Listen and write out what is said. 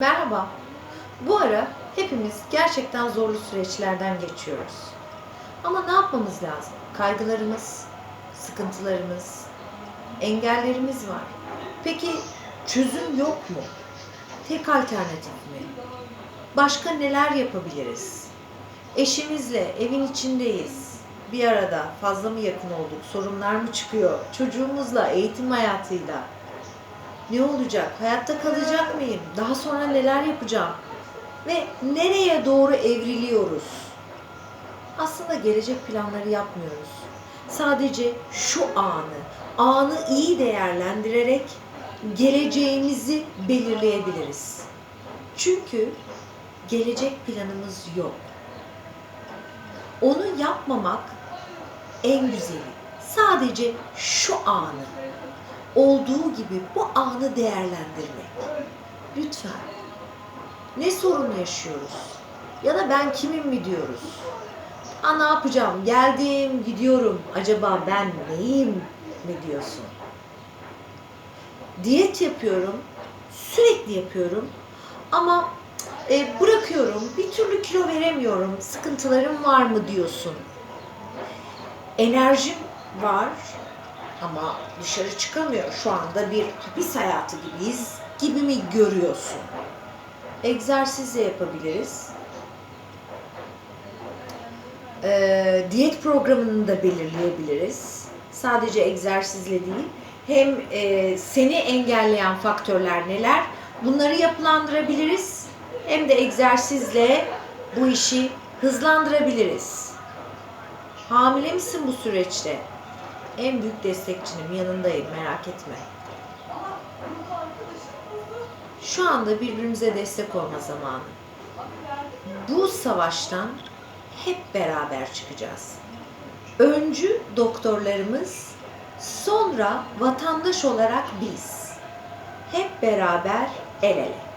Merhaba. Bu ara hepimiz gerçekten zorlu süreçlerden geçiyoruz. Ama ne yapmamız lazım? Kaygılarımız, sıkıntılarımız, engellerimiz var. Peki çözüm yok mu? Tek alternatif mi? Başka neler yapabiliriz? Eşimizle evin içindeyiz. Bir arada fazla mı yakın olduk? Sorunlar mı çıkıyor? Çocuğumuzla, eğitim hayatıyla, ne olacak? Hayatta kalacak mıyım? Daha sonra neler yapacağım? Ve nereye doğru evriliyoruz? Aslında gelecek planları yapmıyoruz. Sadece şu anı, anı iyi değerlendirerek geleceğimizi belirleyebiliriz. Çünkü gelecek planımız yok. Onu yapmamak en güzeli. Sadece şu anı olduğu gibi bu anı değerlendirmek. Lütfen. Ne sorun yaşıyoruz? Ya da ben kimim mi diyoruz? Ha ne yapacağım? Geldim, gidiyorum. Acaba ben neyim mi diyorsun? Diyet yapıyorum. Sürekli yapıyorum. Ama e, bırakıyorum. Bir türlü kilo veremiyorum. Sıkıntılarım var mı diyorsun. Enerjim var ama dışarı çıkamıyor. Şu anda bir hapis hayatı gibiyiz gibi mi görüyorsun? Egzersiz de yapabiliriz. Ee, diyet programını da belirleyebiliriz. Sadece egzersizle değil. Hem e, seni engelleyen faktörler neler? Bunları yapılandırabiliriz. Hem de egzersizle bu işi hızlandırabiliriz. Hamile misin bu süreçte? En büyük destekçinim, yanındayım, merak etme. Şu anda birbirimize destek olma zamanı. Bu savaştan hep beraber çıkacağız. Öncü doktorlarımız, sonra vatandaş olarak biz. Hep beraber el ele.